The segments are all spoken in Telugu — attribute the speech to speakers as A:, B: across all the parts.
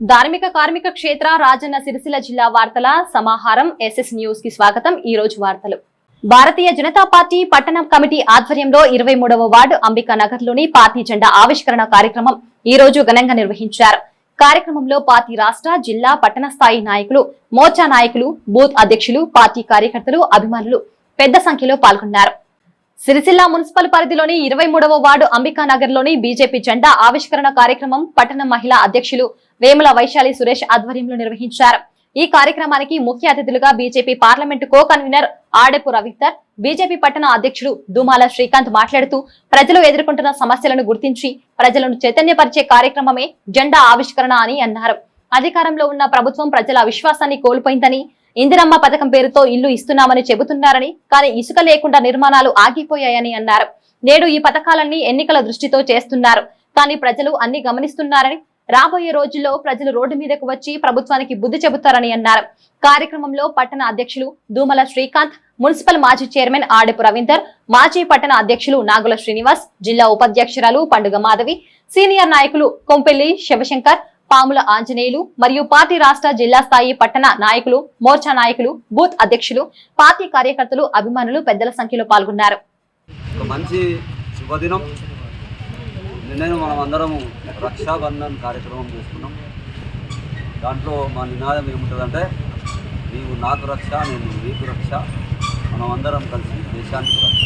A: ధార్మిక కార్మిక క్షేత్ర రాజన్న సిరిసిల్ల జిల్లా వార్తల సమాహారం ఎస్ఎస్ న్యూస్కి స్వాగతం. ఈ రోజు వార్తలు. భారతీయ జనతా పార్టీ పట్టణ కమిటీ ఆధ్వర్యంలో ఇరవై మూడవ వార్డు అంబికా నగర్లోని పార్టీ జెండా ఆవిష్కరణ కార్యక్రమం ఈ రోజు ఘనంగా నిర్వహించారు. కార్యక్రమంలో పార్టీ రాష్ట్ర జిల్లా పట్టణ స్థాయి నాయకులు మోర్చా నాయకులు బూత్ అధ్యక్షులు పార్టీ కార్యకర్తలు అభిమానులు పెద్ద సంఖ్యలో పాల్గొన్నారు. సిరిసిల్ల మున్సిపల్ పరిధిలోని ఇరవై మూడవ వార్డు అంబికానగర్లోని బీజేపీ జెండా ఆవిష్కరణ కార్యక్రమం పట్టణ మహిళా అధ్యక్షులు వేముల వైశాలి సురేష్ ఆధ్వర్యంలో నిర్వహించారు. ఈ కార్యక్రమానికి ముఖ్య అతిథులుగా BJP parliament co convener Adepu Ravinder BJP పట్టణ అధ్యక్షుడు దుమాల శ్రీకాంత్ మాట్లాడుతూ ప్రజలు ఎదుర్కొంటున్న సమస్యలను గుర్తించి ప్రజలను చైతన్యపరిచే కార్యక్రమమే జెండా ఆవిష్కరణ అని అన్నారు. అధికారంలో ఉన్న ప్రభుత్వం ప్రజల విశ్వాసాన్ని కోల్పోయిందని ఇందిరమ్మ పథకం పేరుతో ఇల్లు ఇస్తున్నామని చెబుతున్నారని కానీ ఇసుక లేకుండా నిర్మాణాలు ఆగిపోయాయని అన్నారు. నేడు ఈ పథకాలన్నీ ఎన్నికల దృష్టితో చేస్తున్నారు. కానీ ప్రజలు అన్ని గమనిస్తున్నారని రాబోయే రోజుల్లో ప్రజలు రోడ్డు మీదకు వచ్చి ప్రభుత్వానికి బుద్ధి చెబుతారని అన్నారు. కార్యక్రమంలో పట్టణ అధ్యక్షులు దూమల శ్రీకాంత్ మున్సిపల్ మాజీ చైర్మన్ ఆడపు రవీందర్ మాజీ పట్టణ అధ్యక్షులు నాగుల శ్రీనివాస్ జిల్లా ఉపాధ్యక్షురాలు పండుగ మాధవి సీనియర్ నాయకులు కొంపెల్లి శివశంకర్ పాముల ఆంజనేయులు మరియు పార్టీ రాష్ట్ర జిల్లా స్థాయి పట్టణ నాయకులు మోర్చా నాయకులు బూత్ అధ్యక్షులు పార్టీ కార్యకర్తలు అభిమానులు పెద్దల సంఖ్యలో పాల్గొన్నారు.
B: మంచి శుభదినం. నిన్ననే మనం అందరము రక్షాబంధన్ కార్యక్రమం చేసుకున్నాం. దాంట్లో మా నినాదం ఏముంటుందంటే నీవు నాకు రక్ష నేను నీకు రక్ష. మనం అందరం కలిసి దేశానికి రక్ష.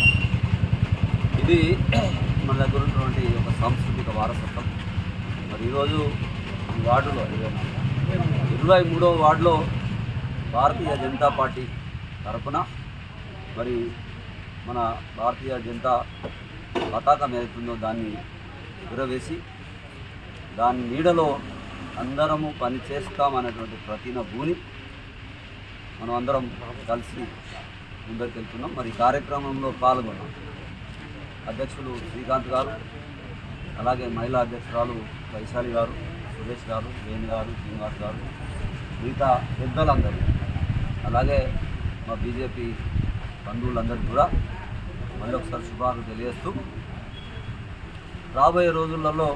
B: ఇది మన దగ్గర ఉన్నటువంటి ఒక సాంస్కృతిక వారసత్వం. మరి ఈరోజు ఈ వార్డులో ఇరవై మూడవ వార్డులో భారతీయ జనతా పార్టీ తరఫున మరి మన భారతీయ జనతా పతాకం ఏదైతుందో దాన్ని ఎగురవేసి దాని నీడలో అందరము పని చేస్తామనేటువంటి ప్రతిన భూని మనం అందరం కలిసి ముందరికి వెళ్తున్నాం మరి కార్యక్రమంలో పాల్గొన్నాం. అధ్యక్షులు శ్రీకాంత్ గారు అలాగే మహిళా అధ్యక్షురాలు వైశాలి గారు సురేష్ గారు వేణు గారు శ్రీనివాస్ గారు మిగతా పెద్దలందరూ అలాగే మా బీజేపీ బంధువులందరికీ కూడా మళ్ళీ ఒకసారి శుభాలు తెలియజేస్తూ రాబోయే రోజులలో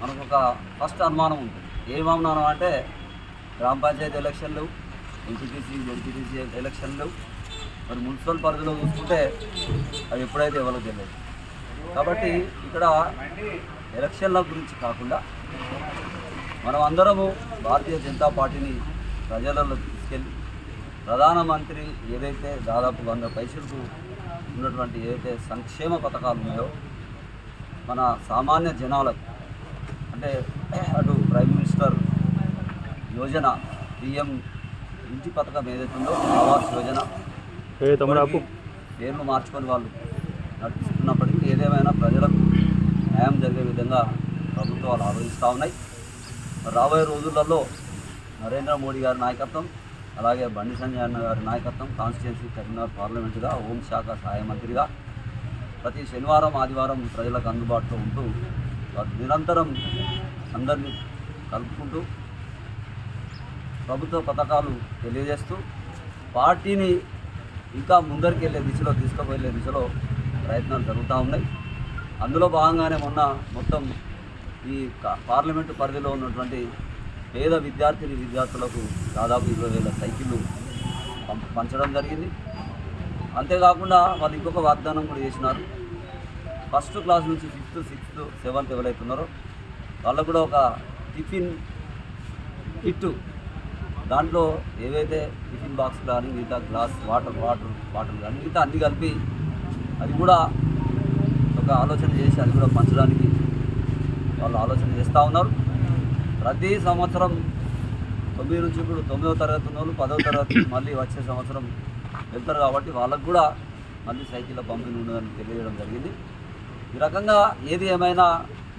B: మనకు ఒక ఫస్ట్ అనుమానం ఉంటుంది ఏం అనుమానం అంటే గ్రామ పంచాయతీ ఎలక్షన్లు ఎన్టీటీసీ ఎంపీటీసీ ఎలక్షన్లు మరి మున్సిపల్ పరిధిలో చూసుకుంటే అది ఎప్పుడైతే ఇవ్వాలో తెలియదు. కాబట్టి ఇక్కడ ఎలక్షన్ల గురించి కాకుండా మనం అందరము భారతీయ జనతా పార్టీని ప్రజలలో తీసుకెళ్ళి ప్రధానమంత్రి ఏదైతే దాదాపు వంద పైసలకు ఉన్నటువంటి ఏదైతే సంక్షేమ పథకాలు ఉన్నాయో మన సామాన్య జనాలకు అంటే అటు ప్రైమ్ మినిస్టర్ యోజన పిఎం ఇంటి పథకం ఏదైతే ఉందో ఆవాస్ యోజన పేర్లు మార్చుకొని వాళ్ళు నడిపిస్తున్నప్పటికీ ఏదేమైనా ప్రజలకు న్యాయం జరిగే విధంగా ప్రభుత్వాలు ఆలోచిస్తూ ఉన్నాయి. రాబోయే రోజులలో నరేంద్ర మోడీ గారి నాయకత్వం అలాగే బండి సంజయ్ అన్న గారి నాయకత్వం కాన్స్టిట్యున్సీ కరీంనగర్ పార్లమెంటుగా హోంశాఖ సహాయ మంత్రిగా ప్రతి శనివారం ఆదివారం ప్రజలకు అందుబాటులో ఉంటూ నిరంతరం అందరినీ కలుపుకుంటూ ప్రభుత్వ పథకాలు తెలియజేస్తూ పార్టీని ఇంకా ముందరికి వెళ్ళే దిశలో తీసుకువెళ్ళే దిశలో ప్రయత్నాలు జరుగుతూ ఉన్నాయి. అందులో భాగంగానే మొన్న మొత్తం ఈ పార్లమెంటు పరిధిలో ఉన్నటువంటి పేద విద్యార్థిని విద్యార్థులకు దాదాపు ఇరవై వేల సైకిళ్ళు పంచడం జరిగింది. అంతేకాకుండా వాళ్ళు ఇంకొక వాగ్దానం కూడా చేసినారు. ఫస్ట్ క్లాస్ నుంచి ఫిఫ్త్ సిక్స్త్ సెవెంత్ ఎవరైతే ఉన్నారో వాళ్ళకు కూడా ఒక టిఫిన్ కిట్టు. దాంట్లో ఏవైతే టిఫిన్ బాక్స్ కానీ మిగతా గ్లాస్ వాటర్ వాటర్ వాటర్ కానీ మిగతా అన్ని కలిపి అది కూడా ఒక ఆలోచన చేసి అది కూడా పంచడానికి వాళ్ళు ఆలోచన చేస్తూ ఉన్నారు. ప్రతి సంవత్సరం తొమ్మిది నుంచి ఇప్పుడు తొమ్మిదవ తరగతి ఉన్న వాళ్ళు పదవ తరగతి మళ్ళీ వచ్చే సంవత్సరం వెళ్తారు కాబట్టి వాళ్ళకు కూడా మళ్ళీ సైకిళ్ళ పంపిణీ ఉండదని తెలియజేయడం జరిగింది. ఈ రకంగా ఏది ఏమైనా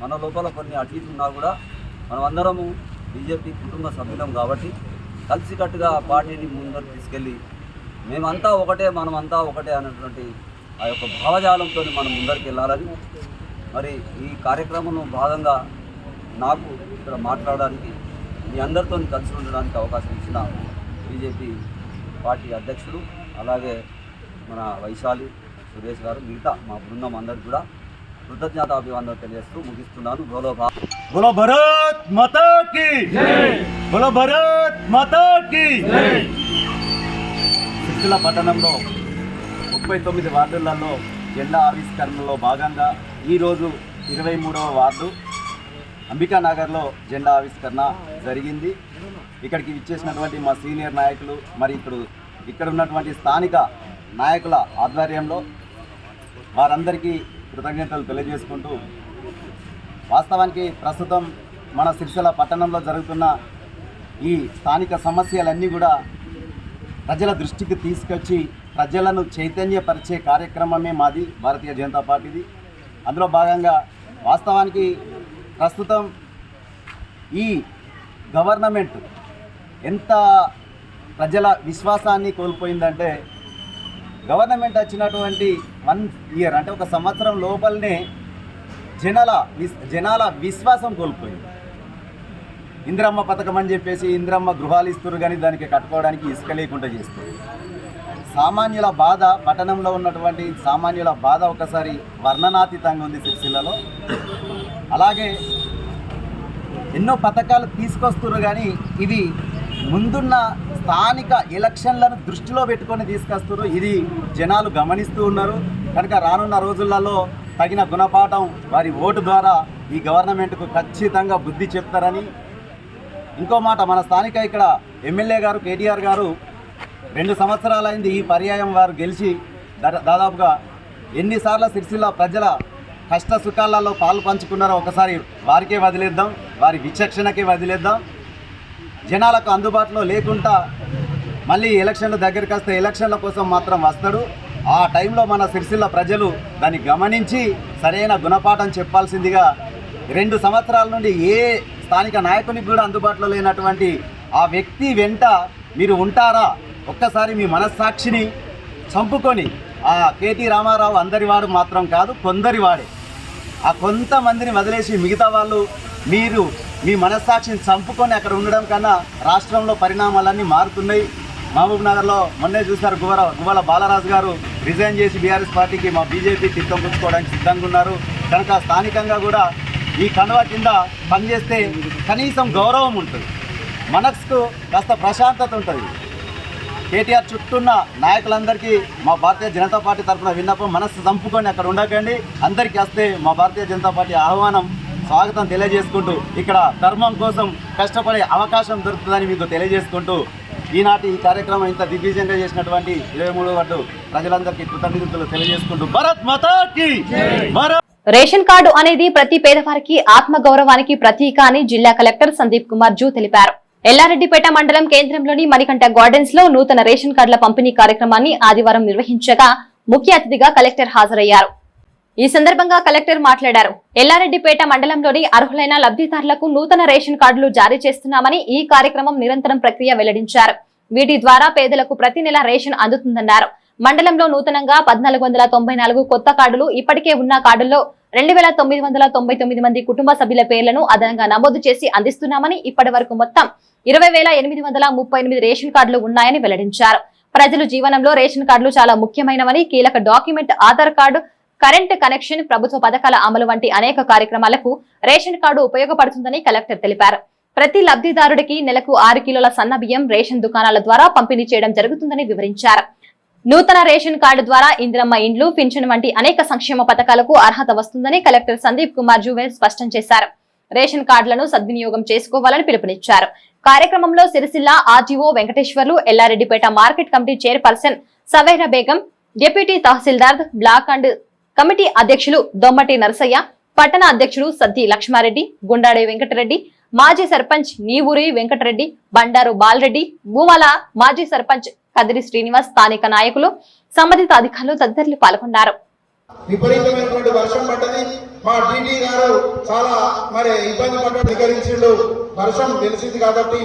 B: మన లోపల కొన్ని అటు ఇటు ఉన్నా కూడా మనం అందరము బీజేపీ కుటుంబ సభ్యులం కాబట్టి కలిసికట్టుగా పార్టీని ముందరు తీసుకెళ్ళి మేమంతా ఒకటే మనమంతా ఒకటే అనేటువంటి ఆ యొక్క భావజాలంతో మనం ముందరికి వెళ్ళాలని మరి ఈ కార్యక్రమంలో భాగంగా నాకు ఇక్కడ మాట్లాడడానికి మీ అందరితో కలిసి ఉండడానికి అవకాశం ఇచ్చిన బీజేపీ పార్టీ అధ్యక్షుడు అలాగే మన వైశాలి సురేష్ గారు మిగతా మా బృందం అందరికి కూడా కృతజ్ఞతాభివందనలు తెలియజేస్తూ ముగిస్తున్నాను.
C: భరత్ పట్టణంలో ముప్పై తొమ్మిది వార్డులలో జెండా ఆవిష్కరణలో భాగంగా ఈరోజు ఇరవై మూడవ వార్డు అంబికానగర్లో జెండా ఆవిష్కరణ జరిగింది. ఇక్కడికి ఇచ్చేసినటువంటి మా సీనియర్ నాయకులు మరి ఇప్పుడు ఇక్కడ ఉన్నటువంటి స్థానిక నాయకుల ఆధ్వర్యంలో వారందరికీ కృతజ్ఞతలు తెలియజేసుకుంటూ వాస్తవానికి ప్రస్తుతం మన సిరిసిల్ల పట్టణంలో జరుగుతున్న ఈ స్థానిక సమస్యలన్నీ కూడా ప్రజల దృష్టికి తీసుకొచ్చి ప్రజలను చైతన్యపరిచే కార్యక్రమమే మాది భారతీయ జనతా పార్టీది. అందులో భాగంగా వాస్తవానికి ప్రస్తుతం ఈ గవర్నమెంట్ ఎంత ప్రజల విశ్వాసాన్ని కోల్పోయిందంటే గవర్నమెంట్ వచ్చినటువంటి వన్ ఇయర్ అంటే ఒక సంవత్సరం లోపలనే జనాల విస్ జనాల విశ్వాసం కోల్పోయింది. ఇంద్రమ్మ పథకం అని చెప్పేసి ఇంద్రమ్మ గృహాలు ఇస్తున్నారు కానీ దానికి కట్టుకోవడానికి ఇసుక లేకుండా చేస్తారు సామాన్యుల బాధ పట్టణంలో ఉన్నటువంటి సామాన్యుల బాధ ఒకసారి వర్ణనాతీతంగా ఉంది సిరిసిల్లలో. అలాగే ఎన్నో పథకాలు తీసుకొస్తున్నారు కానీ ఇవి ముందున్న స్థానిక ఎలక్షన్లను దృష్టిలో పెట్టుకొని తీసుకొస్తున్నారు. ఇది జనాలు గమనిస్తూ ఉన్నారు. కనుక రానున్న రోజులలో తగిన గుణపాఠం వారి ఓటు ద్వారా ఈ గవర్నమెంట్కు ఖచ్చితంగా బుద్ధి చెప్తారని ఇంకో మాట మన స్థానిక ఇక్కడ ఎమ్మెల్యే గారు కేటీఆర్ గారు రెండు సంవత్సరాలైంది ఈ పర్యాయం వారు గెలిచి దాదా- దాదాపుగా ఎన్నిసార్లు సిరిసిల్ల ప్రజల కష్ట సుఖాలలో పాలు పంచుకున్నారో ఒకసారి వారికే వదిలేద్దాం. వారి విచక్షణకే వదిలేద్దాం. జనాలకు అందుబాటులో లేకుండా మళ్ళీ ఎలక్షన్లు దగ్గరికి వస్తే ఎలక్షన్ల కోసం మాత్రం వస్తాడు. ఆ టైంలో మన సిరిసిల్ల ప్రజలు దాన్ని గమనించి సరైన గుణపాఠం చెప్పాల్సిందిగా రెండు సంవత్సరాల నుండి ఏ స్థానిక నాయకునికి కూడా అందుబాటులో లేనటువంటి ఆ వ్యక్తి వెంట మీరు ఉంటారా? ఒక్కసారి మీ మనస్సాక్షిని చంపుకొని ఆ కేటీ రామారావు అందరి వాడు మాత్రం కాదు కొందరి వాడే ఆ కొంతమందిని వదిలేసి మిగతా వాళ్ళు మీరు మీ మనస్సాక్షిని చంపుకొని అక్కడ ఉండడం కన్నా రాష్ట్రంలో పరిణామాలన్నీ మారుతున్నాయి. మహబూబ్ నగర్లో మొన్నే చూశారు గువర గువ్వల బాలరాజు గారు రిజైన్ చేసి బీఆర్ఎస్ పార్టీకి మా బీజేపీ తిట్టం పుచ్చుకోవడానికి సిద్ధంగా ఉన్నారు. కనుక స్థానికంగా కూడా ఈ కండువా కింద పనిచేస్తే కనీసం గౌరవం ఉంటుంది. మనస్సుకు కాస్త ప్రశాంతత ఉంటుంది. కేటీఆర్ చుట్టూన్న నాయకులందరికీ మా భారతీయ జనతా పార్టీ తరఫున విన్నపం మనస్సు చంపుకొని అక్కడ ఉండకండి. అందరికీ వస్తే మా భారతీయ జనతా పార్టీ ఆహ్వానం స్వాగతం తెలియజేసుకుంటూ ఇక్కడ ధర్మం కోసం కష్టపడే అవకాశం దొరుకుతుందని మీకు తెలియజేసుకుంటూ ఈనాటి ఈ కార్యక్రమం ఇంత దిగ్విజయంగా చేసినటువంటి ఇరవై మూడో వార్డు ప్రజలందరికీ కృతజ్ఞతలు తెలియజేసుకుంటూ భరత్ మతాకి భరత్!
A: రేషన్ కార్డు అనేది ప్రతి పేదవారికి ఆత్మ గౌరవానికి ప్రతీక అని జిల్లా కలెక్టర్ సందీప్ కుమార్ జూ తెలిపారు. ఎల్లారెడ్డిపేట మండలం కేంద్రంలోని మణికంఠ గార్డెన్స్లో నూతన రేషన్ కార్డుల పంపిణీ కార్యక్రమాన్ని ఆదివారం నిర్వహించగా ముఖ్య అతిథిగా కలెక్టర్ హాజరయ్యారు. ఈ సందర్భంగా కలెక్టర్ మాట్లాడారు. ఎల్లారెడ్డిపేట మండలంలోని అర్హులైన లబ్ధిదారులకు నూతన రేషన్ కార్డులు జారీ చేస్తున్నామని ఈ కార్యక్రమం నిరంతరం ప్రక్రియ వెల్లడించారు. వీటి ద్వారా పేదలకు ప్రతి నెల రేషన్ అందుతుందన్నారు. మండలంలో నూతనంగా పద్నాలుగు వందల తొంభై నాలుగు కొత్త కార్డులు ఇప్పటికే ఉన్న కార్డుల్లో రెండు వేల తొమ్మిది వందల తొంభై తొమ్మిది మంది కుటుంబ సభ్యుల పేర్లను అదనంగా నమోదు చేసి అందిస్తున్నామని ఇప్పటి వరకు మొత్తం ఇరవై వేల ఎనిమిది వందల ముప్పై ఎనిమిది రేషన్ కార్డులు ఉన్నాయని వెల్లడించారు. ప్రజలు జీవనంలో రేషన్ కార్డులు చాలా ముఖ్యమైనవని కీలక document Aadhaar card current connection ప్రభుత్వ పథకాల అమలు వంటి అనేక కార్యక్రమాలకు రేషన్ కార్డు ఉపయోగపడుతుందని కలెక్టర్ తెలిపారు. ప్రతి లబ్ధిదారుడికి నెలకు ఆరు కిలోల సన్న బియ్యం రేషన్ దుకాణాల ద్వారా పంపిణీ చేయడం జరుగుతుందని వివరించారు. నూతన రేషన్ కార్డు ద్వారా ఇందిరమ్మ ఇండ్లు పింఛన్ వంటి అనేక సంక్షేమ పథకాలకు అర్హత వస్తుందని కలెక్టర్ సందీప్ కుమార్ జువే స్పష్టం చేశారు. రేషన్ కార్డులను సద్వినియోగం చేసుకోవాలని పిలుపునిచ్చారు. కార్యక్రమంలో Sircilla RGO Venkateswarlu Yellareddypet market committee chairperson Savaira Begum deputy tahsildar block and committee అధ్యక్షులు దొమ్మటి నరసయ్య పట్టణ అధ్యక్షుడు సద్ది లక్ష్మారెడ్డి గుండాడే వెంకటరెడ్డి మాజీ సర్పంచ్ నీవూరి వెంకటరెడ్డి బండారు బాలరెడ్డి భూమల మాజీ సర్పంచ్ కదిరి శ్రీనివాస్ స్థానిక నాయకులు సంబంధిత అధికారులు తదితరులు పాల్గొన్నారు.
D: విపరీతమైనటువంటి వర్షం పడ్డది. మా డీడీ గారు చాలా మరి ఇబ్బంది పడ్డ అధికరించిండు. వర్షం తెలిసింది కాబట్టి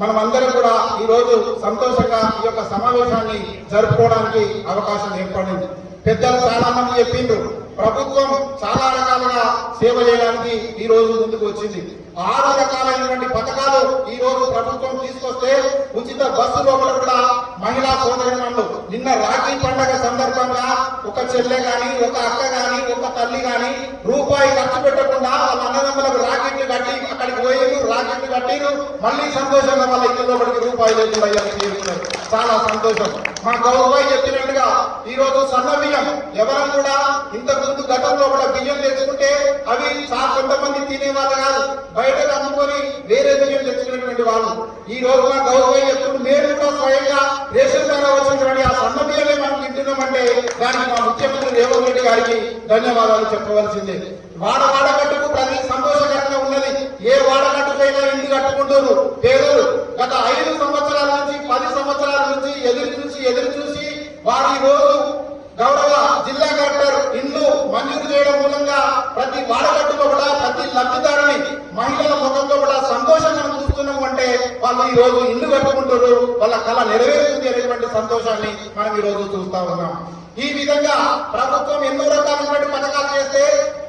D: మనం అందరం కూడా ఈ రోజు సంతోషంగా ఈ యొక్క సమావేశాన్ని జరుపుకోవడానికి అవకాశం ఏర్పడింది. పెద్దలు చాలా మంది చెప్పిండ్రు. ప్రభుత్వం చాలా రకాలుగా సేవ చేయడానికి ఈ రోజు ముందుకు వచ్చింది. ఆరు రకాలైనటువంటి పథకాలు ఈ రోజు ప్రభుత్వం తీసుకొస్తే ఉచిత బస్సు లోపల కూడా మహిళా సోదరిమణులు నిన్న రాఖీ పండగ సందర్భంగా ఒక చెల్లె గాని ఒక అక్క గాని ఒక తల్లి గాని రూపాయి ఖర్చు పెట్టకుండా వాళ్ళ అన్నదమ్ములకు రాకెట్లు కట్టి అక్కడికి పోయిరు రాకెట్లు కట్టిరు మళ్ళీ సంతోషంగా వాళ్ళ ఇంటి లోపలికి రూపాయలు చేస్తున్నారు చాలా సంతోషం. మా గౌరవాయి చెప్పినట్టుగా ఈ రోజు సన్న బియ్యం. ఎవరం కూడా ఇంతకుముందు గతంలో కూడా బియ్యం తెచ్చుకుంటే అవి చాలా కొంతమంది తినేవాళ్ళు కాదు. బయటకు అమ్ముకొని వేరే బియ్యం తెచ్చుకునేటువంటి వాళ్ళు. ఈ రోజు మా గౌరవాయి చెప్తున్న మేము కూడా స్వయంగా రేషన్ ద్వారా వచ్చినటువంటి ఆ సన్న బియ్యమే మనం తింటున్నామంటే దానికి మా ముఖ్యమంత్రి రేవంత్ రెడ్డి గారికి ధన్యవాదాలు చెప్పవలసిందే. వాడ వాడగట్టుకు ప్రతి సంతోషకరంగా ఉన్నది. ఏ వాడగట్టుకైనా ఇంటి కట్టుకుంటారు. పేదలు గత ఐదు సంవత్సరాల నుంచి పది సంవత్సరాల నుంచి ఎదురు చూసి ఎదురు చూసి వారు ఈ రోజు గౌరవ జిల్లా కలెక్టర్ ఇల్లు మంజూరు చేయడం మూలంగా ప్రతి వాడగట్టులో కూడా ప్రతి లబ్ధిదారుని మహిళల ముఖంలో కూడా సంతోషంగా చూస్తున్నాం అంటే వాళ్ళు ఈ రోజు ఇల్లు కట్టుకుంటారు. వాళ్ళ కళ నెరవేరుతుంది అనేటువంటి సంతోషాన్ని మనం ఈ రోజు చూస్తా ఉన్నాం. ఈ విధంగా ప్రభుత్వం ఎన్నో రకాలైనటువంటి పథకాలు చేస్తే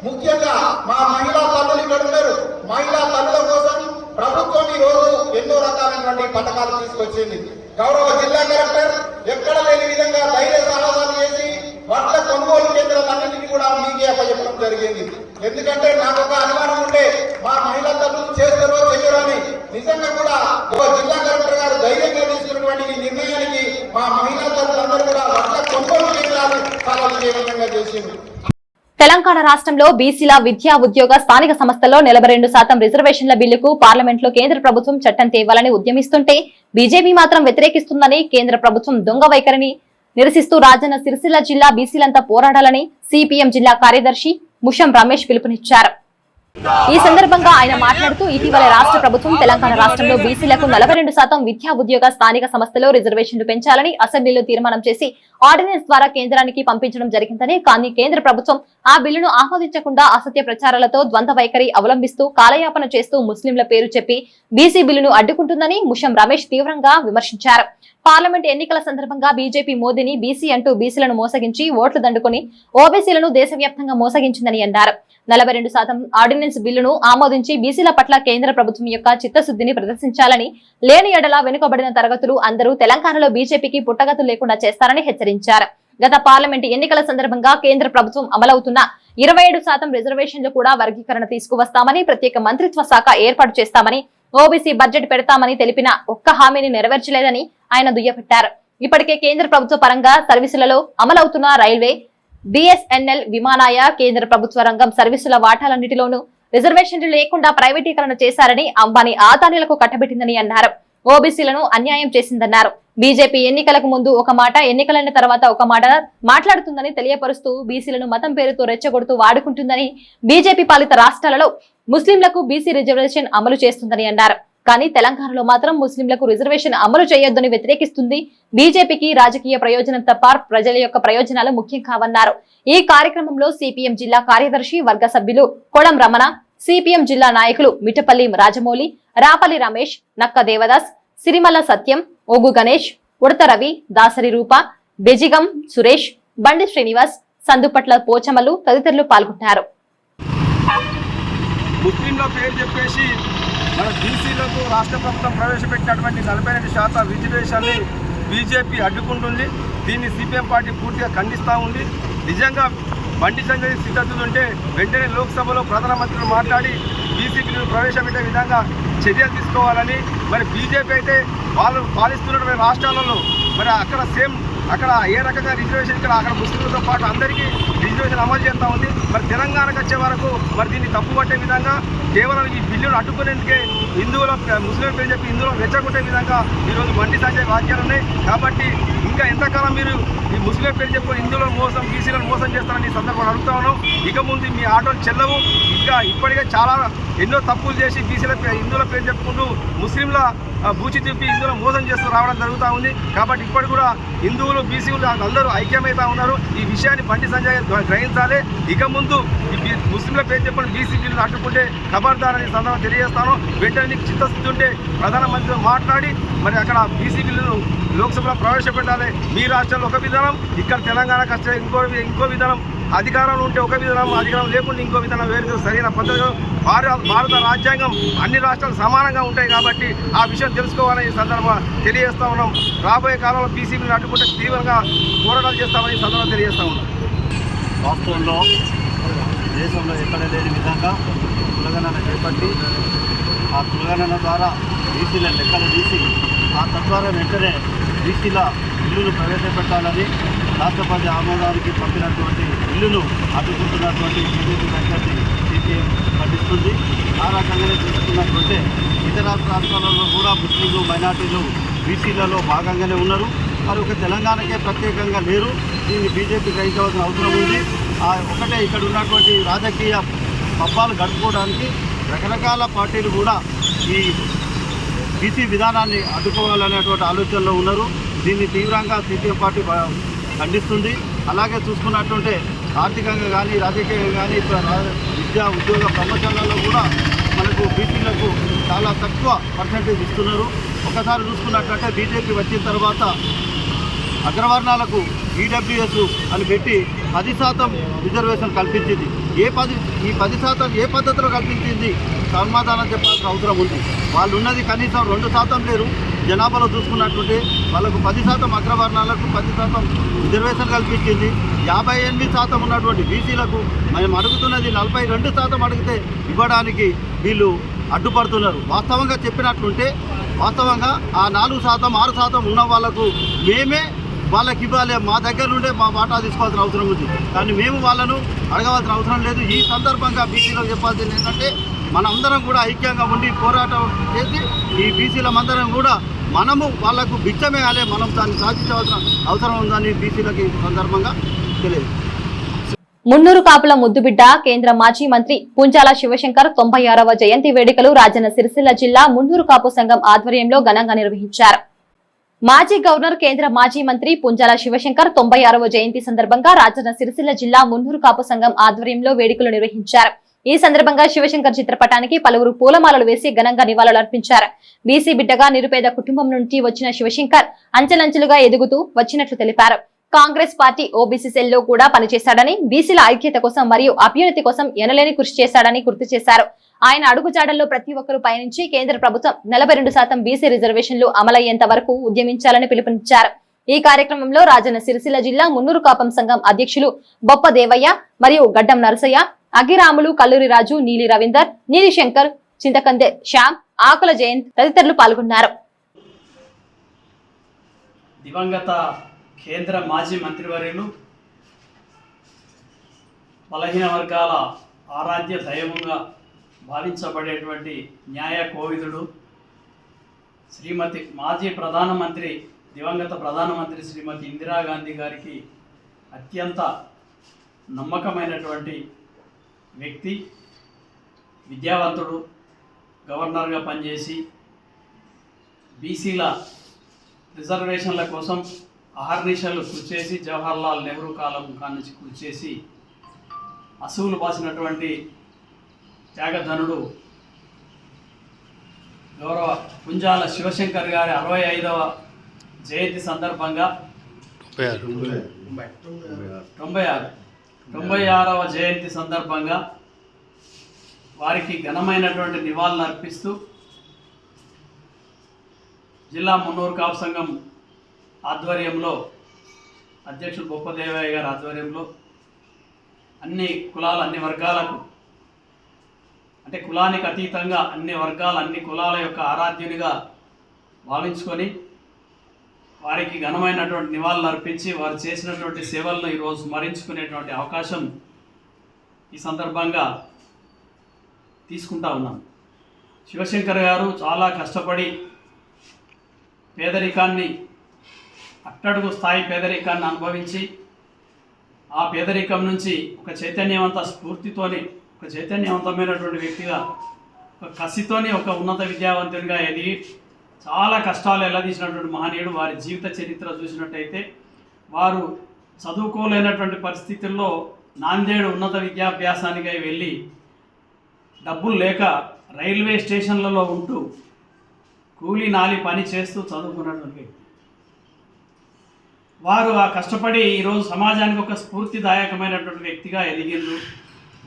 D: ముఖ్యంగా మా మహిళా తల్లులు ఇక్కడ ఉన్నారు. మహిళా తల్లుల కోసం ప్రభుత్వం ఈ రోజు ఎన్నో రకాలైనటువంటి పథకాలు తీసుకొచ్చింది. గౌరవ జిల్లా కలెక్టర్ ఎక్కడ లేని విధంగా ధైర్య సాహసాలు చేసి వడ్ల కొనుగోలు కేంద్రాలన్నింటినీ కూడా మీకే అప్పచెప్పడం జరిగింది. ఎందుకంటే నాకు ఒక అనుమానం ఉంటే మా మహిళా తల్లులు చేస్తారో చెయ్యరో అని నిజంగా కూడా ఒక జిల్లా కలెక్టర్ గారు ధైర్యంగా తీసుకున్నటువంటి ఈ నిర్ణయానికి మా మహిళా తల్లులందరూ కూడా వడ్ల చాలా విజయవంతంగా చేసింది
A: తెలంగాణ రాష్ట్రంలో బీసీల విద్యా ఉద్యోగ స్థానిక సంస్థల్లో నలభై రెండు శాతం రిజర్వేషన్ల బిల్లుకు పార్లమెంట్లో కేంద్ర ప్రభుత్వం చట్టం తేవాలని ఉద్యమిస్తుంటే బీజేపీ మాత్రం వ్యతిరేకిస్తుందని కేంద్ర ప్రభుత్వం దొంగ వైఖరిని నిరసిస్తూ రాజన్న సిరిసిల్ల జిల్లా బీసీలంతా పోరాడాలని సిపిఎం జిల్లా కార్యదర్శి ముషం రమేష్ పిలుపునిచ్చారు. ఈ సందర్భంగా ఆయన మాట్లాడుతూ ఇటీవల రాష్ట్ర ప్రభుత్వం తెలంగాణ రాష్ట్రంలో బీసీలకు నలభై రెండు శాతం విద్యా ఉద్యోగ స్థానిక సంస్థలో రిజర్వేషన్లు పెంచాలని అసెంబ్లీలో తీర్మానం చేసి ఆర్డినెన్స్ ద్వారా కేంద్రానికి పంపించడం జరిగిందని కానీ కేంద్ర ప్రభుత్వం ఆ బిల్లును ఆమోదించకుండా అసత్య ప్రచారాలతో ద్వంద్వ వైఖరి అవలంబిస్తూ కాలయాపన చేస్తూ ముస్లింల పేరు చెప్పి బీసీ బిల్లును అడ్డుకుంటుందని ముషం రమేష్ తీవ్రంగా విమర్శించారు. పార్లమెంట్ ఎన్నికల సందర్భంగా బీజేపీ మోదీని బీసీ అంటూ బీసీలను మోసగించి ఓట్లు దండుకొని ఓబీసీలను దేశవ్యాప్తంగా మోసగించిందని అన్నారు. నలభై రెండు శాతం ఆర్డినెన్స్ బిల్లును ఆమోదించి బీసీల పట్ల కేంద్ర ప్రభుత్వం యొక్క చిత్తశుద్ధిని ప్రదర్శించాలని లేని ఎడల వెనుకబడిన తరగతులు అందరూ తెలంగాణలో బీజేపీకి పుట్టగతులు లేకుండా చేస్తారని హెచ్చరించారు. గత పార్లమెంటు ఎన్నికల సందర్భంగా కేంద్ర ప్రభుత్వం అమలవుతున్న ఇరవై ఏడు శాతం రిజర్వేషన్లు కూడా వర్గీకరణ తీసుకువస్తామని ప్రత్యేక మంత్రిత్వ శాఖ ఏర్పాటు చేస్తామని ఓబీసీ బడ్జెట్ పెడతామని తెలిపిన ఒక్క హామీని నెరవేర్చలేదని ఆయన దుయ్యబెట్టారు. ఇప్పటికే కేంద్ర ప్రభుత్వ పరంగా సర్వీసులలో అమలవుతున్న రైల్వే బిఎస్ఎన్ఎల్ విమానాయ కేంద్ర ప్రభుత్వ రంగం సర్వీసుల వాటాలన్నిటిలోనూ రిజర్వేషన్లు లేకుండా ప్రైవేటీకరణ చేశారని అంబానీ ఆదానీలకు కట్టబెట్టిందని అన్నారు. ఓబీసీలను అన్యాయం చేసిందన్నారు. బీజేపీ ఎన్నికలకు ముందు ఒక మాట ఎన్నికలైన తర్వాత ఒక మాట మాట్లాడుతుందని తెలియపరుస్తూ బీసీలను మతం పేరుతో రెచ్చగొడుతూ వాడుకుంటుందని బీజేపీ పాలిత రాష్ట్రాలలో ముస్లింలకు బీసీ రిజర్వేషన్ అమలు చేస్తుందని అన్నారు. కానీ తెలంగాణలో మాత్రం ముస్లింలకు రిజర్వేషన్ అమలు చేయొద్దని వ్యతిరేకిస్తుంది. బీజేపీకి రాజకీయ ప్రయోజనం తప్ప ప్రజల యొక్క ప్రయోజనాలు ముఖ్యం కావన్నారు. ఈ కార్యక్రమంలో సిపిఎం జిల్లా కార్యదర్శి వర్గ సభ్యులు కొడం రమణ సిపిఎం జిల్లా నాయకులు మిఠపల్లి రాజమౌళి రాపల్లి రమేష్ నక్క దేవదాస్ సిరిమల్ల సత్యం ఓగు గణేష్ ఉడత రవి దాసరి రూప బెజిగం సురేష్ బండి శ్రీనివాస్ సందుపట్ల పోచమలు తదితరులు పాల్గొన్నారు.
E: ముస్లింల పేరు చెప్పేసి మన బీసీలకు రాష్ట్ర ప్రభుత్వం ప్రవేశపెట్టినటువంటి నలభై రెండు శాతం రిజర్వేషన్ని బీజేపీ అడ్డుకుంటుంది. దీన్ని సిపిఎం పార్టీ పూర్తిగా ఖండిస్తూ ఉంది. నిజంగా బండి సంగతి సిద్ధతుంటే ఉంటే వెంటనే లోక్సభలో ప్రధానమంత్రులు మాట్లాడి బీసీ ప్రవేశపెట్టే విధంగా చర్యలు తీసుకోవాలని మరి బీజేపీ అయితే వాళ్ళు పాలిస్తున్నటువంటి రాష్ట్రాలలో మరి అక్కడ సేమ్ అక్కడ ఏ రకంగా రిజర్వేషన్ ఇక్కడ అక్కడ ముస్లింలతో పాటు అందరికీ రిజర్వేషన్ అమలు చేస్తూ ఉంది. మరి తెలంగాణకు వచ్చే వరకు మరి దీన్ని తప్పుపట్టే విధంగా కేవలం ఈ బిల్లును అడ్డుకునేందుకే హిందువుల ముస్లిం పేరు చెప్పి హిందువులను రెచ్చగొట్టే విధంగా ఈరోజు బండి సాగే వాక్యాలు ఉన్నాయి. కాబట్టి ఇంకా ఎంతకాలం మీరు ఈ ముస్లిం పేరు చెప్పి హిందువులను మోసం బీసీలను మోసం చేస్తారని ఈ సందర్భంగా అడుగుతా ఉన్నాం. ఇక ముందు మీ ఆటోలు చెల్లవు. ఇంకా ఇప్పటికే చాలా ఎన్నో తప్పులు చేసి బీసీల పే- హిందువుల పేరు చెప్పుకుంటూ ముస్లింల బూచి తిప్పి హిందువుల మోసం చేస్తూ రావడం జరుగుతూ ఉంది. కాబట్టి ఇప్పటి కూడా హిందువులు బీసీలు అందరూ ఐక్యమవుతా ఉన్నారు. ఈ విషయాన్ని బండి సంజయ్ గ్రహించాలి. ఇక ముందు ఈ ముస్లింల పేరు చెప్పిన బీసీ బిల్లు అడ్డుకుంటే ఖబర్దార్ అని సందర్భం తెలియజేస్తాను. వెంటనే చిత్తశుద్ధి ఉంటే ప్రధానమంత్రితో మాట్లాడి మరి అక్కడ బీసీ బిల్లును లోక్సభలో ప్రవేశపెట్టాలి. మీ రాష్ట్రంలో ఒక విధానం ఇక్కడ తెలంగాణ వస్తే ఇంకో ఇంకో విధానం. అధికారంలో ఉంటే ఒక విధానం అధికారం లేకుండా ఇంకో విధానం వేరు సరైన పద్ధతిలో భారత భారత రాజ్యాంగం అన్ని రాష్ట్రాలు సమానంగా ఉంటాయి కాబట్టి ఆ విషయం తెలుసుకోవాలని ఈ సందర్భంగా తెలియజేస్తా ఉన్నాం. రాబోయే కాలంలో పీసీబీని అడ్డుకుంటే తీవ్రంగా పోరాటాలు చేస్తామని సందర్భంగా తెలియజేస్తా ఉన్నాం.
C: వాస్తవంలో దేశంలో ఎక్కడ లేని విధంగా కులగణన చేపట్టి ఆ కులగణన ద్వారా బీసీల లెక్కలు తీసి ఆ తద్వారా వెంటనే బీసీల బిల్లును ప్రవేశపెట్టాలని రాష్ట్రపతి ఆమోదానికి పంపినటువంటి బిల్లును అడ్డుకుంటున్నటువంటి బీజేపీ వెంకటి సిపిఎం ఖండిస్తుంది ఆ రకంగానే చూసుకున్నట్లయితే ఇతర రాష్ట్రాలలో కూడా ముస్లింలు మైనార్టీలు బీసీలలో భాగంగానే ఉన్నారు. మరి ఒక తెలంగాణకే ప్రత్యేకంగా లేరు. దీన్ని బీజేపీ గ్రహించవలసిన అవసరం ఉంది. ఒకటే ఇక్కడ ఉన్నటువంటి రాజకీయ పబ్బాలు గడుపుకోవడానికి రకరకాల పార్టీలు కూడా ఈ బీసీ విధానాన్ని అడ్డుకోవాలనేటువంటి ఆలోచనలో ఉన్నారు. దీన్ని తీవ్రంగా సీపీఎం పార్టీ ఖండిస్తుంది. అలాగే చూసుకున్నట్టుంటే ఆర్థికంగా కానీ రాజకీయంగా కానీ విద్యా ఉద్యోగ ప్రమోషన్లలో కూడా మనకు బీసీలకు చాలా తక్కువ పర్సంటేజ్ ఇస్తున్నారు. ఒకసారి చూసుకున్నట్లయితే బీజేపీ వచ్చిన తర్వాత అగ్రవర్ణాలకు ఈడబ్ల్యూఎస్ అని పెట్టి పది శాతం రిజర్వేషన్ కల్పించింది. ఏ పది ఈ పది శాతం ఏ పద్ధతిలో కల్పించింది? సమాధానం చెప్పాల్సిన అవసరం ఉంది. వాళ్ళు ఉన్నది కనీసం రెండు శాతం లేరు. జనాభాలో చూసుకున్నట్టుంటే వాళ్ళకు పది శాతం అగ్రవర్ణాలకు పది శాతం రిజర్వేషన్ కల్పించింది. యాభై ఎనిమిది శాతం ఉన్నటువంటి బీసీలకు మేము అడుగుతున్నది నలభై రెండు శాతం అడిగితే ఇవ్వడానికి వీళ్ళు అడ్డుపడుతున్నారు. వాస్తవంగా చెప్పినట్లుంటే వాస్తవంగా ఆ నాలుగు శాతం ఆరు శాతం ఉన్న వాళ్ళకు మేమే వాళ్ళకి ఇవ్వాలి. మా దగ్గర నుండే మా వాటా తీసుకోవాల్సిన అవసరం ఉంది. కానీ మేము వాళ్ళను అడగవలసిన అవసరం లేదు. ఈ సందర్భంగా బీసీలకు చెప్పాల్సింది ఏంటంటే మనందరం కూడా ఐక్యంగా ఉండి పోరాటం చేసి ఈ బీసీలమందరం కూడా మనము వాళ్ళకు బిచ్చమేయాలి మనం దాన్ని సాధించవలసిన అవసరం ఉందని బీసీలకి సందర్భంగా తెలియదు.
A: మున్నూరు కాపుల ముద్దుబిడ్డ కేంద్ర మాజీ మంత్రి పుంజాల శివశంకర్ తొంభై ఆరవ జయంతి వేడుకలు రాజన్న సిరిసిల్ల జిల్లా మున్నూరు కాపు సంఘం ఆధ్వర్యంలో ఘనంగా నిర్వహించారు. మాజీ గవర్నర్ కేంద్ర మాజీ మంత్రి పుంజాల శివశంకర్ తొంభై ఆరవ జయంతి సందర్భంగా రాజన్న సిరిసిల్ల జిల్లా మున్నూరు కాపు సంఘం ఆధ్వర్యంలో వేడుకలు నిర్వహించారు. ఈ సందర్భంగా శివశంకర్ చిత్రపటానికి పలువురు పూలమాలలు వేసి ఘనంగా నివాళులర్పించారు బీసీ బిడ్డగా నిరుపేద కుటుంబం నుంచి వచ్చిన శివశంకర్ అంచెలంచెలుగా ఎదుగుతూ వచ్చినట్లు తెలిపారు. కాంగ్రెస్ పార్టీ ఓబీసీ సెల్లో కూడా పనిచేశాడని బీసీల ఐక్యత కోసం మరియు అభ్యున్నతి కోసం ఎనలేని కృషి చేశాడని గుర్తు చేశారు. ఆయన అడుగుజాడల్లో ప్రతి ఒక్కరూ పయనించి కేంద్ర ప్రభుత్వం నలభై రెండు శాతం బీసీ రిజర్వేషన్లు అమలయ్యేంత వరకు ఉద్యమించాలని పిలుపునిచ్చారు. ఈ కార్యక్రమంలో రాజన్న సిరిసిల్ల జిల్లా మున్నూరు కాపం సంఘం అధ్యక్షులు బొప్ప దేవయ్య మరియు గడ్డం నరసయ్య అగిరాములు కల్లూరి రాజు నీలి రవీందర్ నీలి శంకర్ చింతకందె శ్యామ్ ఆకుల జయంత్ తదితరులు పాల్గొన్నారు.
F: దివంగత కేంద్ర మాజీ మంత్రివర్యులు బలహీన వర్గాల ఆరాధ్య దైవంగా భావించబడేటువంటి న్యాయ కోవిదుడు శ్రీమతి మాజీ ప్రధానమంత్రి దివంగత ప్రధానమంత్రి శ్రీమతి ఇందిరాగాంధీ గారికి అత్యంత నమ్మకమైనటువంటి వ్యక్తి విద్యావంతుడు గవర్నర్గా పనిచేసి బీసీల రిజర్వేషన్ల కోసం అహర్నిశలు కృషి చేసి జవహర్లాల్ నెహ్రూ కాలం కానుంచి కృషి చేసి అసువులు బాసినటువంటి త్యాగధనుడు గౌరవ పుంజాల శివశంకర్ గారి అరవై ఐదవ జయంతి సందర్భంగా తొంభై ఆరు. తొంభై ఆరవ జయంతి సందర్భంగా వారికి ఘనమైనటువంటి నివాళులు అర్పిస్తూ జిల్లా మున్నూరు కాపు సంఘం ఆధ్వర్యంలో అధ్యక్షుడు బొప్పదేవయ్య గారి ఆధ్వర్యంలో అన్ని కులాల అన్ని వర్గాలకు అంటే కులానికి అతీతంగా అన్ని వర్గాల అన్ని కులాల యొక్క ఆరాధ్యునిగా భావించుకొని వారికి ఘనమైనటువంటి నివాళులు అర్పించి వారు చేసినటువంటి సేవలను ఈరోజు స్మరించుకునేటువంటి అవకాశం ఈ సందర్భంగా తీసుకుంటా ఉన్నాం. శివశంకర్ గారు చాలా కష్టపడి పేదరికాన్ని అట్టడుగు స్థాయి పేదరికాన్ని అనుభవించి ఆ పేదరికం నుంచి ఒక చైతన్యవంత స్ఫూర్తితోని ఒక చైతన్యవంతమైనటువంటి వ్యక్తిగా ఒక కసితోని ఒక ఉన్నత విద్యావంతునిగా ఎదిగి చాలా కష్టాలు ఎల్లదీసినటువంటి మహనీయుడు వారి జీవిత చరిత్ర చూసినట్టయితే వారు చదువుకోలేనటువంటి పరిస్థితుల్లో నాందేడు ఉన్నత విద్యాభ్యాసానికి వెళ్ళి డబ్బులు లేక రైల్వే స్టేషన్లలో ఉంటూ కూలీ నాలి పని చేస్తూ చదువుకున్నటువంటి వ్యక్తి. వారు ఆ కష్టపడి ఈరోజు సమాజానికి ఒక స్ఫూర్తిదాయకమైనటువంటి వ్యక్తిగా ఎదిగిండ్రు.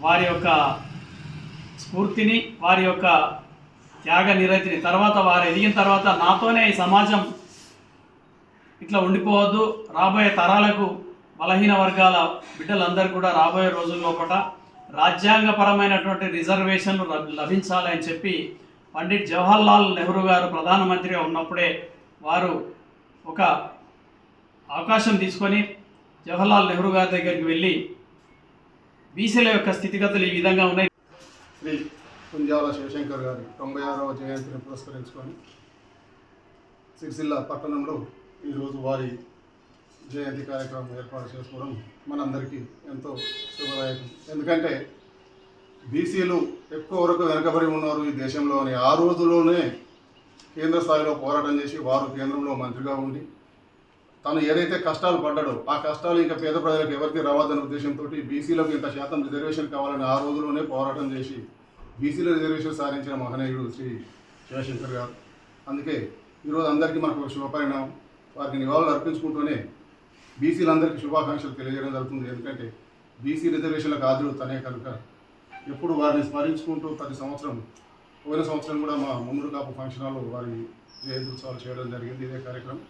F: వారి యొక్క స్ఫూర్తిని వారి యొక్క త్యాగ నిరతిని తర్వాత వారు ఎదిగిన తర్వాత నాతోనే ఈ సమాజం ఇట్లా ఉండిపోవద్దు. రాబోయే తరాలకు బలహీన వర్గాల బిడ్డలందరూ కూడా రాబోయే రోజుల్లో పూట రాజ్యాంగపరమైనటువంటి రిజర్వేషన్లు లభించాలని లభించాలి అని చెప్పి పండిట్ జవహర్లాల్ నెహ్రూ గారు ప్రధానమంత్రిగా ఉన్నప్పుడే వారు ఒక అవకాశం తీసుకొని జవహర్లాల్ నెహ్రూ గారి దగ్గరికి వెళ్ళి బీసీల యొక్క స్థితిగతులు ఈ విధంగా ఉన్నాయి.
G: శ్రీ కుంజాల శివశంకర్ గారి తొంభై ఆరవ జయంతిని పురస్కరించుకొని సిరిసిల్ల పట్టణంలో ఈరోజు వారి జయంతి కార్యక్రమం ఏర్పాటు చేసుకోవడం మనందరికీ ఎంతో శుభదాయకం. ఎందుకంటే బీసీలు ఎక్కువ వరకు వెనకబడి ఉన్నారు ఈ దేశంలో అని ఆ రోజులోనే కేంద్ర స్థాయిలో పోరాటం చేసి వారు కేంద్రంలో మంత్రిగా ఉండి తను ఏదైతే కష్టాలు పడ్డాడో ఆ కష్టాలు ఇంకా పేద ప్రజలకు ఎవరికి రావద్దనే ఉద్దేశంతో బీసీలకు ఇంత శాతం రిజర్వేషన్ కావాలని ఆ రోజుల్లోనే పోరాటం చేసి బీసీల రిజర్వేషన్ సాధించిన మహనీయుడు శ్రీ శివశంకర్ గారు. అందుకే ఈరోజు అందరికీ మనకు ఒక శుభపరిణామం. వారికి నివాళులు అర్పించుకుంటూనే బీసీలందరికీ శుభాకాంక్షలు తెలియజేయడం జరుగుతుంది. ఎందుకంటే బీసీ రిజర్వేషన్లకు ఆదులు తనే కనుక ఎప్పుడు వారిని స్మరించుకుంటూ ప్రతి సంవత్సరం పోయిన సంవత్సరం కూడా మా ముమ్ముడు కాపు ఫంక్షన్ హాల్లో వారి జయంతి ఉత్సవాలు చేయడం జరిగింది. ఇదే కార్యక్రమం.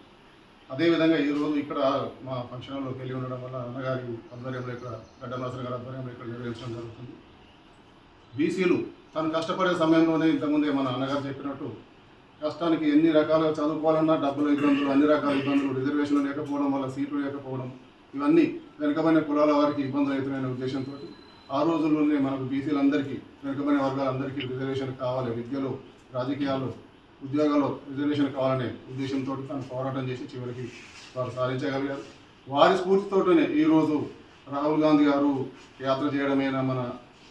G: అదేవిధంగా ఈరోజు ఇక్కడ మా ఫంక్షన్ హాల్లో వెళ్ళి ఉండడం వల్ల అన్నగారి ఆధ్వర్యంలో ఇక్కడ గడ్డమాసర్ గారి ఆధ్వర్యంలో ఇక్కడ నిర్వహించడం జరుగుతుంది. బీసీలు తను కష్టపడే సమయంలోనే ఇంతకుముందే మన అన్నగారు చెప్పినట్టు కష్టానికి ఎన్ని రకాలుగా చదువుకోవాలన్నా డబ్బుల ఇబ్బందులు అన్ని రకాల ఇబ్బందులు రిజర్వేషన్లు లేకపోవడం వల్ల సీట్లు లేకపోవడం ఇవన్నీ వెనుకబడిన కులాల వారికి ఇబ్బందులు అవుతున్నాయనే ఉద్దేశంతో ఆ రోజుల్లోనే మనకు బీసీలందరికీ వెనుకబడిన వర్గాలందరికీ రిజర్వేషన్ కావాలి. విద్యలో రాజకీయాల్లో ఉద్యోగాల్లో రిజర్వేషన్ కావాలనే ఉద్దేశంతో తను పోరాటం చేసి చివరికి వారు సాధించగలిగారు. వారి స్ఫూర్తితోనే ఈరోజు రాహుల్ గాంధీ గారు యాత్ర చేయడమైనా మన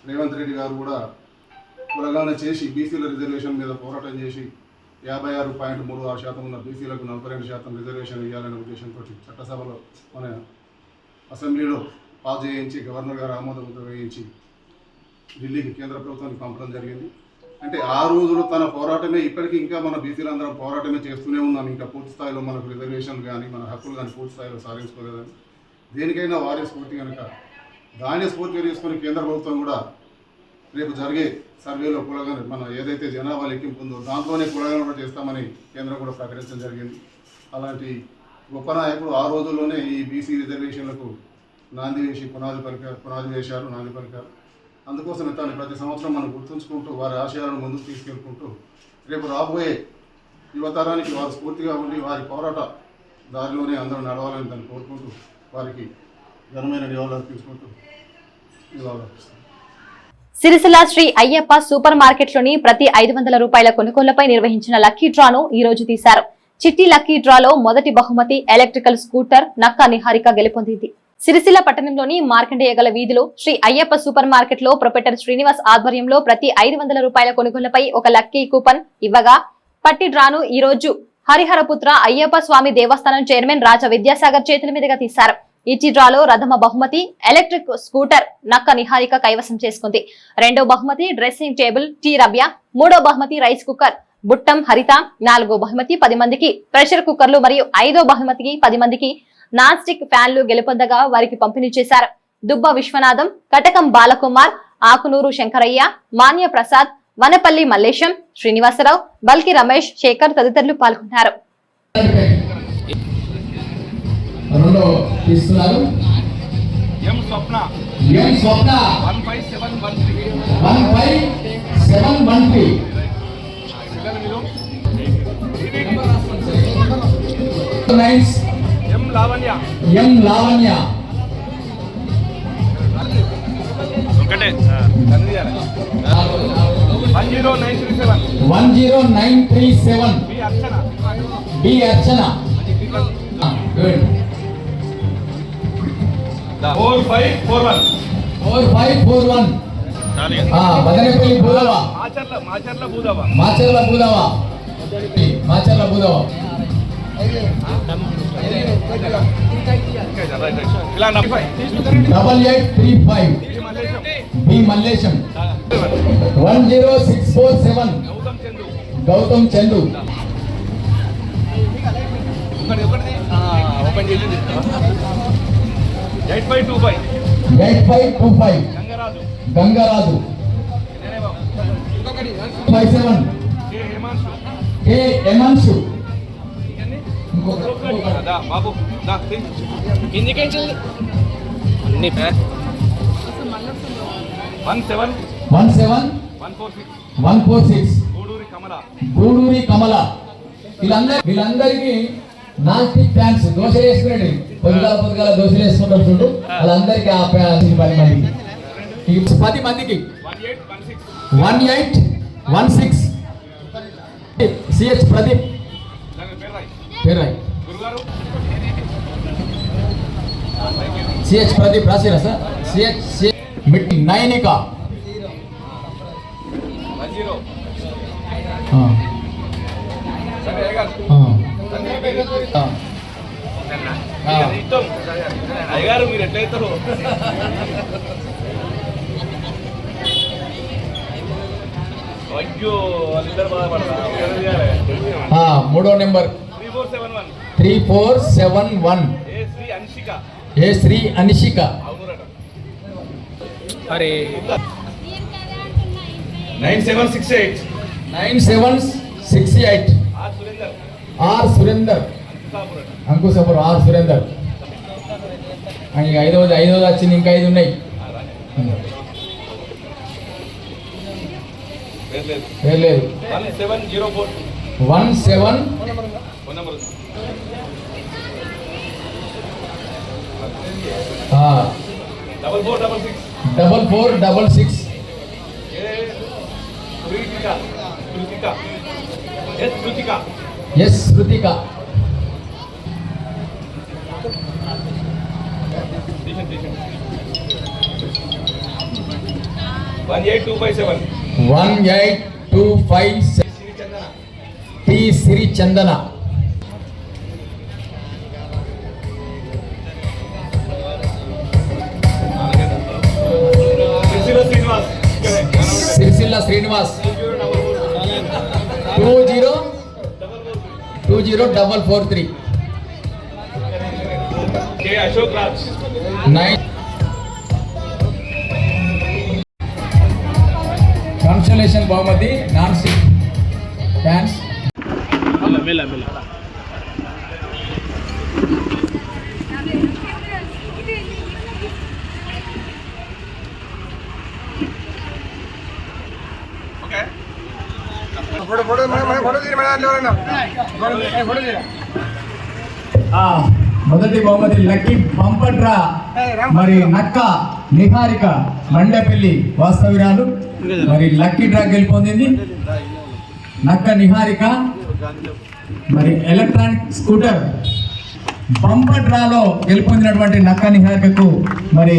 G: రేవంత్ రెడ్డి గారు కూడా కులగాన చేసి బీసీల రిజర్వేషన్ మీద పోరాటం చేసి యాభై ఆరు పాయింట్ మూడు ఆరు శాతం ఉన్న బీసీలకు నలభై రెండు శాతం రిజర్వేషన్ ఇవ్వాలనే ఉద్దేశంతో చట్టసభలో మన అసెంబ్లీలో పాస్ చేయించి గవర్నర్ గారు ఆమోద ముద్ర వేయించి ఢిల్లీకి కేంద్ర ప్రభుత్వానికి పంపడం జరిగింది. అంటే ఆ రోజులు తన పోరాటమే ఇప్పటికీ ఇంకా మన బీసీలందరం పోరాటమే చేస్తూనే ఉన్నాం. ఇంకా పూర్తి స్థాయిలో మనకు రిజర్వేషన్ కానీ మన హక్కులు కానీ పూర్తి స్థాయిలో సాధించుకోలేదని. దేనికైనా వారే స్ఫూర్తి కనుక దాన్ని స్ఫూర్తిగా తీసుకొని కేంద్ర ప్రభుత్వం కూడా రేపు జరిగే సర్వేలో కులగన మన ఏదైతే జనాభా లెక్కింపు ఉందో దాంట్లోనే కులగన కూడా చేస్తామని కేంద్రం కూడా ప్రకటించడం జరిగింది. అలాంటి గొప్ప నాయకుడు ఆ రోజుల్లోనే ఈ బీసీ రిజర్వేషన్లకు నాంది వేసి పునాది పలికారు పునాది వేశారు నాంది పలికారు. అందుకోసం తాను ప్రతి సంవత్సరం మనం గుర్తుంచుకుంటూ వారి ఆశయాలను ముందుకు తీసుకెళ్తుంటూ రేపు రాబోయే యువతరానికి వారు స్ఫూర్తిగా ఉండి వారి పోరాట దారిలోనే అందరూ నడవాలని దాన్ని కోరుకుంటూ వారికి ఘనమైన నివాళులు అర్పించుకుంటూ నివాళులు అర్పిస్తాను.
A: సిరిసిల్ల శ్రీ అయ్యప్ప సూపర్ మార్కెట్లోని ప్రతి ఐదు వందల రూపాయల కొనుగోళ్ళపై నిర్వహించిన లక్కీ డ్రాను ఈ రోజు తీశారు. చిట్టి లక్కీ డ్రాలో మొదటి బహుమతి ఎలక్ట్రికల్ స్కూటర్ నక్క నిహారిక గెలుపొందింది. సిరిసిల్ల పట్టణంలోని మార్కండేయ గల వీధిలో శ్రీ అయ్యప్ప సూపర్ మార్కెట్లో ప్రొపెటర్ శ్రీనివాస్ ఆధ్వర్యంలో ప్రతి ఐదు వందల రూపాయల కొనుగోళ్ళపై ఒక లక్కీ కూపన్ ఇవ్వగా పట్టి డ్రాను ఈ రోజు హరిహరపుత్ర అయ్యప్ప స్వామి దేవస్థానం చైర్మన్ రాజా విద్యాసాగర్ చేతుల మీదుగా తీశారు. ఈ డ్రాలో రథమ బహుమతి ఎలక్ట్రిక్ స్కూటర్ నక్క నిహారిక కైవసం చేసుకుంది. రెండో బహుమతి డ్రెస్సింగ్ టేబుల్ టీ రవ్య. మూడో బహుమతి రైస్ కుక్కర్. బుట్టం హరిత. నాలుగో బహుమతి పది మందికి ప్రెషర్ కుక్కర్లు మరియు ఐదో బహుమతికి పది మందికి నాన్ స్టిక్ ఫ్యాన్లు గెలుపొందగా వారికి పంపిణీ చేశారు. దుబ్బ విశ్వనాథం కటకం బాలకుమార్ ఆకునూరు శంకరయ్య మాన్య ప్రసాద్ వనపల్లి మల్లేశం శ్రీనివాసరావు బల్కి రమేష్ శేఖర్ తదితరులు పాల్గొన్నారు.
H: రెండో
E: లావణ్య.
H: ఎం లావణ్య?
E: ఒకటే one zero nine three seven.
H: One zero nine three seven.
E: B Archana.
H: B Archana. Good.
E: Four five four one.
H: Four five four one. Madanapalli భూదవ?
E: Macherla Macherla భూదవ?
H: మాచర్ల భూదవ? మాచర్ల భూదవ?
E: ఇలా
H: double eight three five. B Mallesham one zero six four seven.
E: Gautham Chandu.
I: Eight five two five.
H: Eight five two five
I: Gangaraju
H: five seven
I: K Hemanshu. Babu దా one seven.
H: One seven.
I: One four six.
H: One four six.
I: Guduri Kamala.
H: Guduri Kamala. వీళ్ళందరి వీళ్ళందరికీ నాస్టిక్ ఫ్యాన్స్ దోశ వేసుకునేది పొద్దుగాల పొద్దుగాల దోశలు వేసుకుంటారు చూడు. వాళ్ళందరికీ ఆ పది మందికి. పది మందికి.
I: One eight one six.
H: CH Pradeep.
I: పేరు రాయి
H: పేరు
I: గురుగారు
H: సిహెచ్ ప్రదీప్ రాసిరా సార్? సిహెచ్ నైనిక.
I: జీరో
H: ఆ,
I: సరే అయ్యగారు మీరు ఎట్లయితారు
H: మూడో number.
I: Three four seven one. A Sri Anshika
H: A Sri Anishika.
I: అరే. Nine seven six eight.
H: Nine seven six eight.
I: R Surender.
H: R Surender.
I: అంకుసాపురట
H: Ankushapuram R Surender. ఐదవది ఐదవది వచ్చింది ఇంకా ఐదు ఉన్నాయి.
I: లేదు one seven
H: seven
I: double four double six. S
H: Shrutika
I: one eight two five seven
H: one eight two five
I: Sri Chandana
H: T Siri Chandana
I: Srinivas.
H: Two zero two zero double four three.
I: Ashok Raj.
H: Nine. Constellation బహుమతి నాన్ సిక్ ఫ్యాన్స్ ఆ, మొదటి బహుమతి లక్కీ పంపట్రా మరి నక్క నిహారిక మండపల్లి వాస్తవిరాలు మరి లక్కీ డ్రా గెలిపొందింది నక్క నిహారిక మరి ఎలక్ట్రానిక్ స్కూటర్ బంపర్ డ్రాలో గెలుపొందినటువంటి నక్క నిహారికకు మరి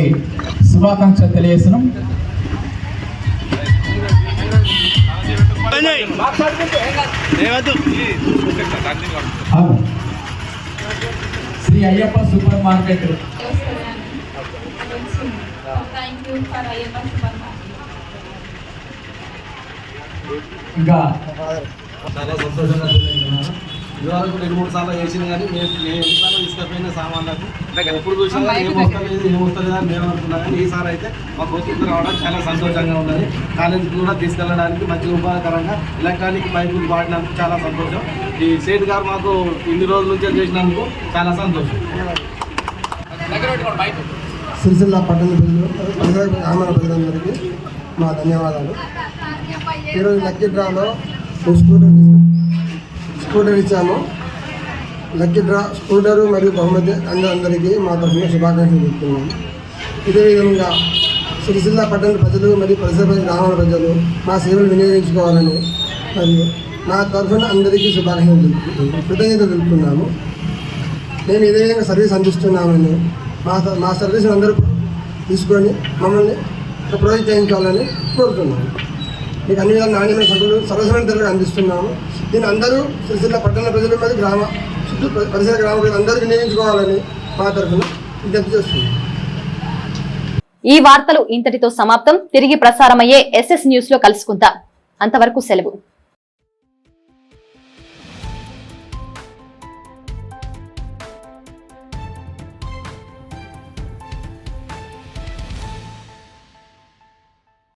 H: శుభాకాంక్షలు తెలియజేస్తున్నాం. Sri Ayyappa super market. ఇంకా
J: చాలా సంతోషంగా తెలియజేస్తున్నాను ఇదివరకు రెండు మూడు సార్లు వేసింది కానీ మేము మేము ఎన్నిసార్లు తీసుకుపోయిన సామాన్లకు ఎప్పుడు చూసినా ఏం వస్తలేదు ఏం వస్తలేదు అని మేము అనుకున్నాం కానీ ఈసారి అయితే మా గుర్తింపు రావడం చాలా సంతోషంగా ఉన్నది. కాలేజీకి కూడా తీసుకెళ్ళడానికి మంచి ఉపయోగకరంగా ఎలక్ట్రానిక్ బైకులు వాడినందుకు చాలా సంతోషం. ఈ సేట్ గారు మాకు ఇన్ని రోజుల నుంచే చేసినందుకు చాలా సంతోషం.
K: సిరిసిల్ల పట్టణ ప్రజలు ప్రజల గ్రామాల ప్రజలందరికీ మా ధన్యవాదాలు. ఈరోజు లక్కీ డ్రాలో స్కూటర్ ఇచ్చాము లక్కీ డ్రా స్కూటరు మరియు బహుమతి అందరికీ మా తరఫున శుభాకాంక్షలు చెప్తున్నాము ఇదే విధంగా సిరిసిల్ల పట్టణ ప్రజలు మరియు పరిసర గ్రామాల ప్రజలు మా సేవలు వినియోగించుకోవాలని మరియు నా తరఫున అందరికీ శుభాకాంక్షలు తెలుపుతున్నాము కృతజ్ఞతలు తెలుపుతున్నాము. మేము ఇదే విధంగా సర్వీస్ అందిస్తున్నామని మా మా సర్వీస్ అందరూ తీసుకొని మమ్మల్ని ప్రోత్సహించాలని కోరుతున్నాము మీకు అన్ని విధాల నాణ్యమైన సరుకులు సరసమైన ధరలు అందిస్తున్నాము. దీన్ని అందరూ సిరిసిల్ల పట్టణ ప్రజల మీద గ్రామ చుట్టూ పరిసర గ్రామ ప్రజలు అందరూ వినియోగించుకోవాలని మా తరఫున విజ్ఞప్తి చేస్తుంది
A: ఈ వార్తలు ఇంతటితో సమాప్తం. తిరిగి ప్రసారమయ్యే ఎస్ఎస్ న్యూస్లో కలుసుకుందాం. అంతవరకు సెలవు.